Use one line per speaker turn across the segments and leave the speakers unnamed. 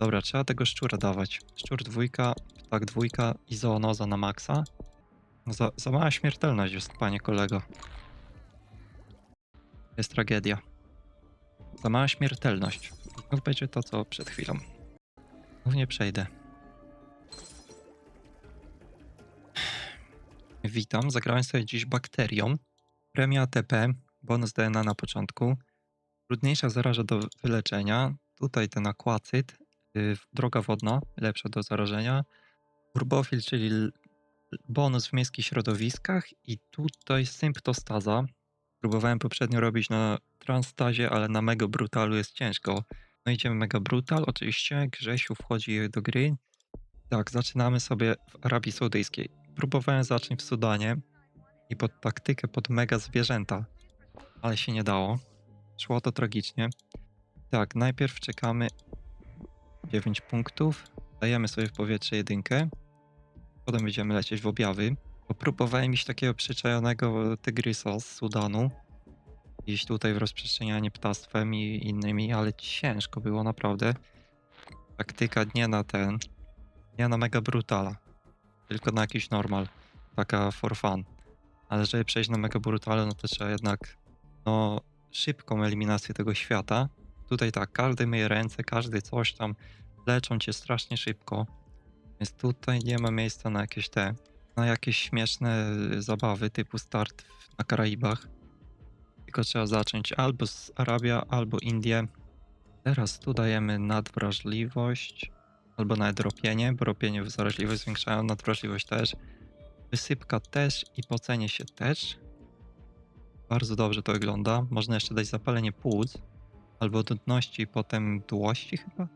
Dobra, trzeba tego szczura dawać. Szczur dwójka, tak dwójka i zoonoza na maksa. Za, za mała śmiertelność jest, panie kolego. Jest tragedia. Za mała śmiertelność. Znów będzie to, co przed chwilą. Znów przejdę. Witam, zagrałem sobie dziś bakterią. Premia ATP, bonus DNA na początku. Trudniejsza zaraża do wyleczenia. Tutaj ten akwacyt, droga wodna, lepsza do zarażenia. Urbofil, czyli bonus w miejskich środowiskach. I tutaj symptostaza. Próbowałem poprzednio robić na transtazie, ale na mega brutalu jest ciężko. No idziemy mega brutal, oczywiście. Grzesiu wchodzi do gry. Tak, zaczynamy sobie w Arabii Saudyjskiej. Próbowałem zacząć w Sudanie i pod taktykę pod mega zwierzęta, ale się nie dało. Szło to tragicznie. Tak, najpierw czekamy 9 punktów, dajemy sobie w powietrze jedynkę, potem będziemy lecieć w objawy. Bo próbowałem iść takiego przyczajonego tygrysa z Sudanu, iść tutaj w rozprzestrzenianie ptactwem i innymi, ale ciężko było naprawdę. Taktyka nie na ten, nie na mega brutala, tylko na jakiś normal, taka for fun. Ale żeby przejść na mega brutalu, no to trzeba jednak no, szybką eliminację tego świata. Tutaj tak, każdy myje ręce, każdy coś tam, leczą cię strasznie szybko. Więc tutaj nie ma miejsca na jakieś te, na jakieś śmieszne y, zabawy typu start na Karaibach. Tylko trzeba zacząć albo z Arabia, albo Indie. Teraz tu dajemy nadwrażliwość, albo nawet ropienie, bo ropienie zaraźliwość zwiększają, nadwrażliwość też. Wysypka też i pocenie się też. Bardzo dobrze to wygląda. Można jeszcze dać zapalenie płuc, albo nudności, potem dłości chyba.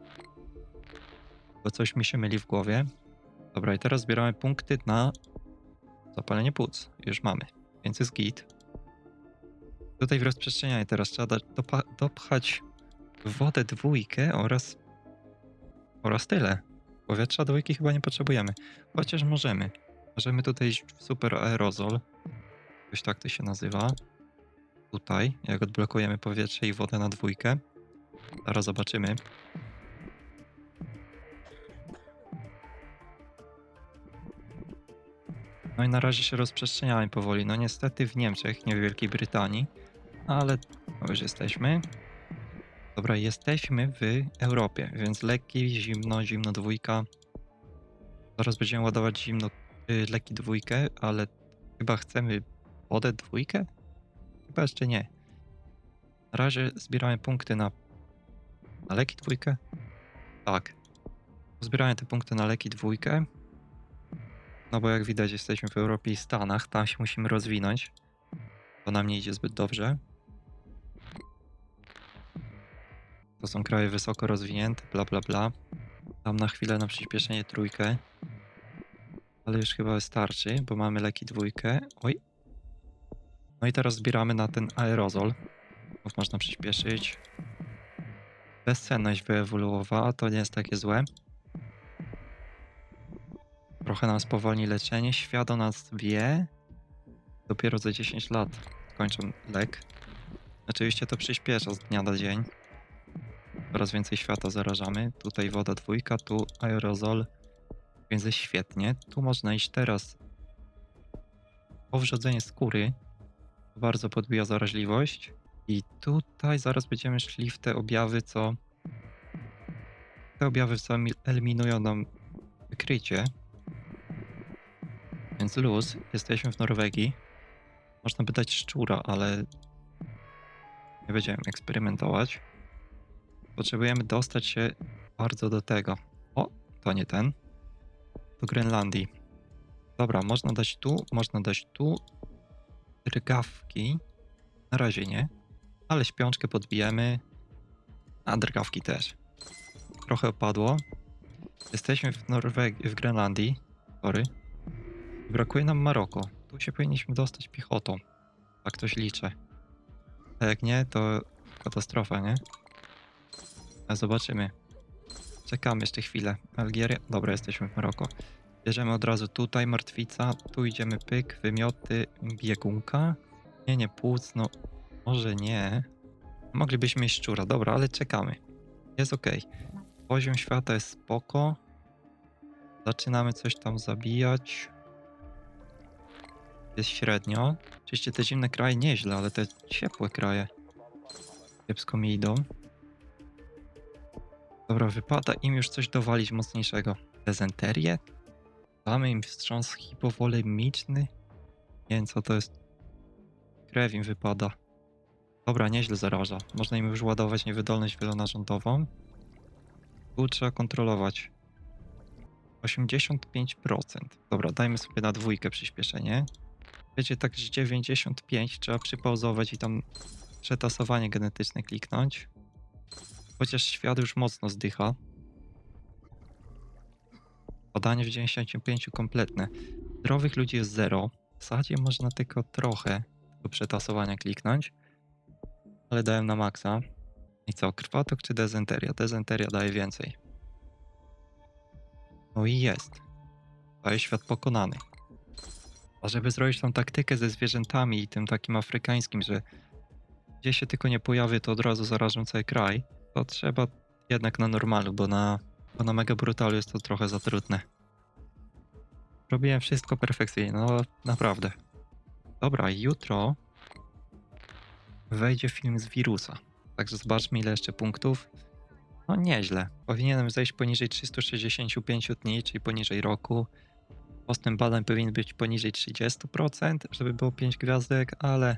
Bo coś mi się myli w głowie. Dobra, i teraz zbieramy punkty na zapalenie płuc. Już mamy, więc jest git. Tutaj w rozprzestrzenianie teraz trzeba dopchać wodę dwójkę oraz, oraz tyle. Powietrza dwójki chyba nie potrzebujemy. Chociaż możemy. Możemy tutaj super aerozol. Jakoś tak to się nazywa. Tutaj, jak odblokujemy powietrze i wodę na dwójkę. Zaraz zobaczymy. No i na razie się rozprzestrzeniamy powoli. No niestety w Niemczech, nie w Wielkiej Brytanii, ale no już jesteśmy. Dobra, jesteśmy w Europie, więc lekki, zimno, zimno dwójka. Zaraz będziemy ładować zimno, y, leki dwójkę, ale chyba chcemy wodę dwójkę? Chyba jeszcze nie. Na razie zbieramy punkty na, na leki dwójkę. Tak. Zbieramy te punkty na leki dwójkę. No bo jak widać jesteśmy w Europie i Stanach, tam się musimy rozwinąć. To nam nie idzie zbyt dobrze. To są kraje wysoko rozwinięte, bla bla bla. Tam na chwilę na przyspieszenie trójkę. Ale już chyba wystarczy, bo mamy leki dwójkę. Oj. No i teraz zbieramy na ten aerozol. Można przyspieszyć. Bezsenność wyewoluowała, to nie jest takie złe. Trochę nam spowolni leczenie. Świat nas wie. Dopiero za 10 lat kończą lek. Oczywiście to przyspiesza z dnia na dzień. Coraz więcej świata zarażamy. Tutaj woda dwójka, tu aerozol. Więc jest świetnie. Tu można iść teraz. Powrzodzenie skóry. Bardzo podbija zaraźliwość. I tutaj zaraz będziemy szli w te objawy, co... Te objawy, co mi- eliminują nam wykrycie. Więc luz. Jesteśmy w Norwegii. Można by dać szczura, ale... Nie będziemy eksperymentować. Potrzebujemy dostać się bardzo do tego. O, to nie ten. Do Grenlandii. Dobra, można dać tu, można dać tu. Drgawki. Na razie nie. Ale śpiączkę podbijemy. A drgawki też. Trochę opadło. Jesteśmy w Norwegii, w Grenlandii. Sorry. Brakuje nam Maroko. Tu się powinniśmy dostać piechotą. Tak ktoś liczy. A jak nie, to katastrofa, nie? A zobaczymy. Czekamy jeszcze chwilę. Algieria. Dobra, jesteśmy w Maroko. Bierzemy od razu tutaj martwica. Tu idziemy pyk, wymioty, biegunka. Nie, nie, płuc, no może nie. Moglibyśmy mieć szczura, dobra, ale czekamy. Jest ok. Poziom świata jest spoko. Zaczynamy coś tam zabijać. Jest średnio. Oczywiście te zimne kraje nieźle, ale te ciepłe kraje kiepsko mi idą. Dobra, wypada im już coś dowalić mocniejszego. Dezenterię? Damy im wstrząs hipowolemiczny? Nie wiem co to jest. Krew im wypada. Dobra, nieźle zaraża. Można im już ładować niewydolność wielonarządową. Tu trzeba kontrolować. 85%. Dobra, dajmy sobie na dwójkę przyspieszenie. Wiecie, tak z 95 trzeba przypauzować i tam przetasowanie genetyczne kliknąć. Chociaż świat już mocno zdycha. Badanie w 95 kompletne. Zdrowych ludzi jest 0. W zasadzie można tylko trochę do przetasowania kliknąć. Ale dałem na maksa. I co, krwatok czy dezenteria? Dezenteria daje więcej. No i jest. Daje świat pokonany. A żeby zrobić tą taktykę ze zwierzętami i tym takim afrykańskim, że gdzie się tylko nie pojawię, to od razu zarażę cały kraj, to trzeba jednak na normalu, bo na, bo na Mega Brutalu jest to trochę za trudne. Robiłem wszystko perfekcyjnie, no naprawdę. Dobra, jutro wejdzie film z wirusa. Także zobaczmy ile jeszcze punktów. No nieźle. Powinienem zejść poniżej 365 dni, czyli poniżej roku. Postęp badań powinien być poniżej 30%, żeby było 5 gwiazdek, ale